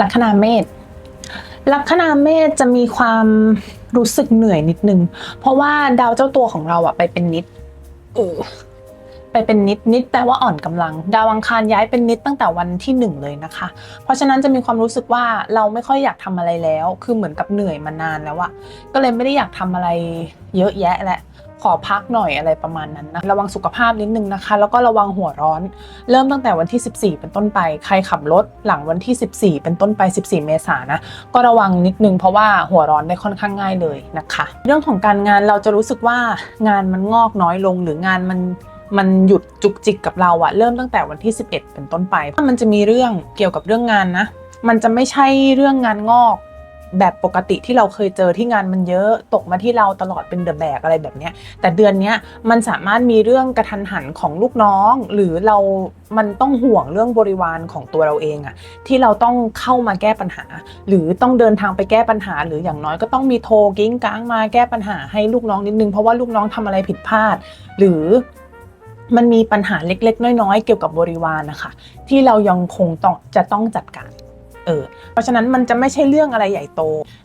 ลัคนาเมษลัคนาเมษจะมีความรู้สึกเหนื่อยนิดนึง เพราะว่าดาวเจ้าตัวของเราอะไปเป็นนิดเออไปเป็นนิดนิดแปลว่าอ่อนกำลัง ดาวอังคารย้ายเป็นนิดตั้งแต่วันที่หนึ่งเลยนะคะ เพราะฉะนั้นจะมีความรู้สึกว่าเราไม่ค่อยอยากทำอะไรแล้ว คือเหมือนกับเหนื่อยมานานแล้วอะก็เลยไม่ได้อยากทำอะไรเยอะแยะแหละ ขอพักหน่อยอะไรประมาณนั้นนะระวังสุขภาพนิดนึงนะคะ แล้วก็ระวังหัวร้อน เริ่มตั้งแต่วันที่ 14 เป็นต้นไป ใครขับรถหลังวันที่ 14 เป็นต้นไป 14 เมษายนนะก็ระวังนิดนึงเพราะว่าหัวร้อนได้ค่อนข้างง่ายเลยนะคะ เรื่องของการงานเราจะรู้สึกว่างานมันงอกน้อยลงหรืองานมันมันหยุดจุกจิกกับเราอะเริ่มตั้งแต่วันที่ 11 เป็นต้นไปมันจะมีเรื่องเกี่ยวกับเรื่องงานนะ มันจะไม่ใช่เรื่องงานงอก แบบปกติที่เราเคยเจอที่งานมันเยอะตกมาที่เราตลอดเป็นเดอะแบกอะไรแบบเนี้ยแต่เดือนเนี้ยมันสามารถมีเรื่องกระทันหันของลูกน้อง หรือเรา มันต้องห่วงเรื่องบริวารของตัวเราเองอะที่เราต้องเข้ามาแก้ปัญหา หรือต้องเดินทางไปแก้ปัญหา หรืออย่างน้อยก็ต้องมีโทรกิ้งก้างมาแก้ปัญหาให้ลูกน้องนิดนึงเพราะว่าลูกน้องทำอะไรผิดพลาด หรือมันมีปัญหาเล็กๆ น้อยๆ เกี่ยวกับบริวารนะคะที่เรายังคงต้องจะต้องจัดการ เออเพราะฉะนั้นมันจะไม่ใช่เรื่องอะไรใหญ่โต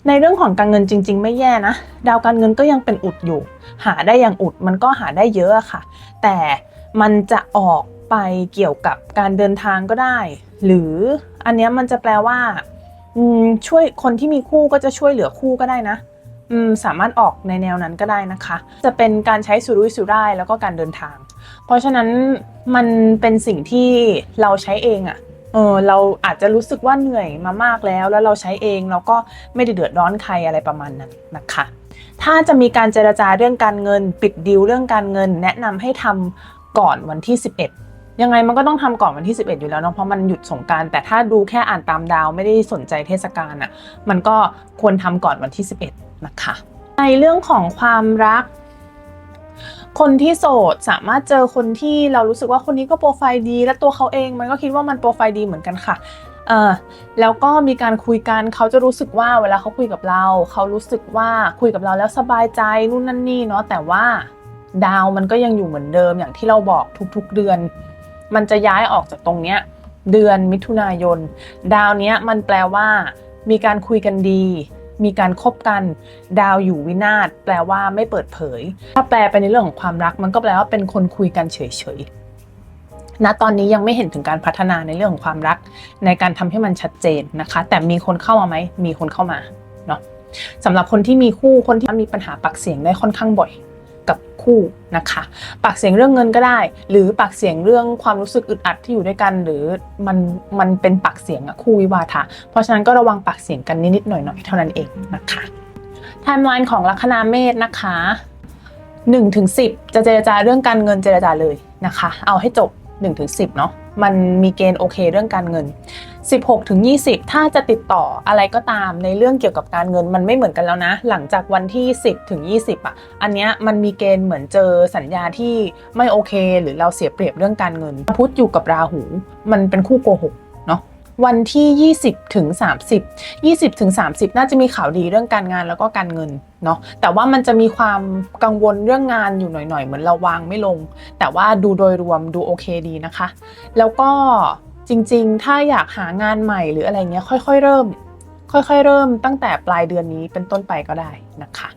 ในเรื่องของการเงินจริง ๆ ไม่แย่นะ ดาวการเงินก็ยังเป็นอุดอยู่ หาได้อย่างอุดมันก็หาได้เยอะค่ะ แต่มันจะออกไปเกี่ยวกับการเดินทางก็ได้ หรืออันนี้มันจะแปลว่าช่วยคนที่มีคู่ก็จะช่วยเหลือคู่ก็ได้นะสามารถออกในแนวนั้นก็ได้นะคะ จะเป็นการใช้สุรุ่ยสุร่ายแล้วก็การเดินทาง เพราะฉะนั้นมันเป็นสิ่งที่เราใช้เองอะ ออเราอาจจะรู้สึกว่าเหนื่อยมามากแล้ว แล้วเราใช้เองเราก็ไม่ได้เดือดร้อนใครอะไรประมาณนั้นนะคะถ้าจะมีการเจรจาเรื่องการเงิน ปิดดีลเรื่องการเงิน แนะนำให้ทำก่อนวันที่ 11 ยังไงมันก็ต้องทำก่อนวันที่ 11 อยู่แล้วเนาะเพราะมันหยุดสงการแต่ถ้าดูแค่อ่านตามดาวไม่ได้สนใจเทศกาลอะมันก็ควรทำก่อนวันที่ 11 นะคะ ในเรื่องของความรัก คนที่โสดสามารถเจอคนที่เรารู้สึกว่าคนนี้ก็โปรไฟล์ดี และตัวเขาเองมันก็คิดว่ามันโปรไฟล์ดีเหมือนกันค่ะเออแล้วก็มีการคุยกันเขาจะรู้สึกว่าเวลาเขาคุยกับเรา เขารู้สึกว่าคุยกับเราแล้วสบายใจนู่นนั่นนี่เนาะแต่ว่าดาวมันก็ยังอยู่เหมือนเดิมอย่างที่เราบอกทุกๆเดือน มันจะย้ายออกจากตรงเนี้ยเดือนมิถุนายน ดาวเนี้ยมันแปลว่ามีการคุยกันดี มีการคบกันดาวอยู่วินาศแปลว่าไม่เปิดเผย ถ้าแปลไปในเรื่องของความรัก มันก็แปลว่าเป็นคนคุยกันเฉยๆณตอนนี้ยังไม่เห็นถึงการพัฒนาในเรื่องของความรัก ในการทำให้มันชัดเจนนะคะ แต่มีคนเข้ามาไหมมีคนเข้ามาเนาะสำหรับคนที่มีคู่คนที่มีปัญหาปากเสียงได้ค่อนข้างบ่อย กับคู่นะคะ ปากเสียงเรื่องเงินก็ได้ หรือปากเสียงเรื่องความรู้สึกอึดอัดที่อยู่ด้วยกัน หรือมันมันเป็นปากเสียงอะคู่วิวาทะ เพราะฉะนั้นก็ระวังปากเสียงกันนิดๆหน่อยๆเท่านั้นเองนะคะไทม์ไลน์ของลัคนาเมษนะคะ1ถึง10จะเจรจาเรื่องการเงินเจรจาเลยนะคะ เอาให้จบ1ถึง10เนาะมันมีเกณฑ์โอเคเรื่องการเงิน 16ถึง20 ถ้าจะติดต่ออะไรก็ตามในเรื่องเกี่ยวกับการเงินมันไม่เหมือนกันแล้วนะ หลังจากวันที่ 10ถึง20อะอันเนี้ยมันมีเกณฑ์เหมือนเจอสัญญาที่ไม่โอเค หรือเราเสียเปรียบเรื่องการเงินพุธอยู่กับราหู มันเป็นคู่โกหกเนาะวันที่ 20ถึง30 20ถึง30 น่าจะมีข่าวดีเรื่องการงานแล้วก็การเงินเนาะแต่ว่ามันจะมีความกังวลเรื่องงานอยู่หน่อยๆ เหมือนเราวางไม่ลง แต่ว่าดูโดยรวมดูโอเคดีนะคะ แล้วก็ จริง ๆ ถ้าอยากหางานใหม่หรืออะไรเงี้ยค่อย ๆ เริ่ม ค่อย ๆ เริ่มตั้งแต่ปลายเดือนนี้เป็นต้นไปก็ได้นะคะ